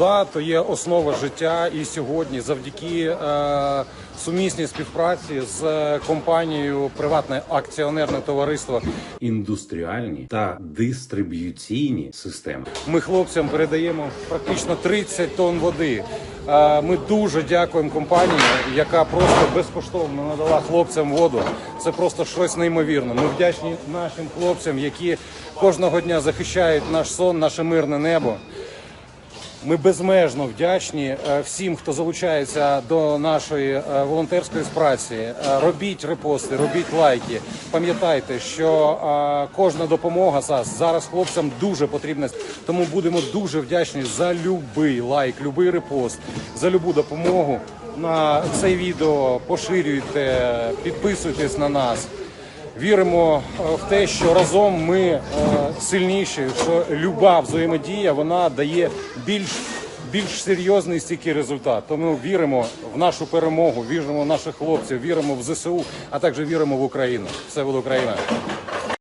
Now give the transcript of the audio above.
Да, то є основа життя, і сьогодні, завдяки е, сумісній співпраці з е, компанією приватне акціонерне товариство, індустріальні та дистриб'юційні системи. ми хлопцям передаємо практично 30 тонн води. Е, Ми дуже дякуємо компанії, яка просто безкоштовно надала хлопцям воду. Це просто щось неймовірне. Ми вдячні нашим хлопцям, які кожного дня захищають наш сон, наше мирне небо. Ми безмежно вдячні е, всім, хто залучається до нашої е, волонтерської праці. Е, Робіть репости, робіть лайки. Пам'ятайте, що кожна допомога зараз- зараз хлопцям дуже потрібна. Тому будемо дуже вдячні за любий лайк, любий репост, за любу допомогу. На це відео поширюйте, підписуйтесь на нас. Віримо е, в те, що разом ми е, сильніші, що люба взаємодія вона дає більш більш серйозний стійкий результат. Тому віримо в нашу перемогу, віримо в наших хлопців, віримо в ЗСУ, а також віримо в Україну. Все буде Україна.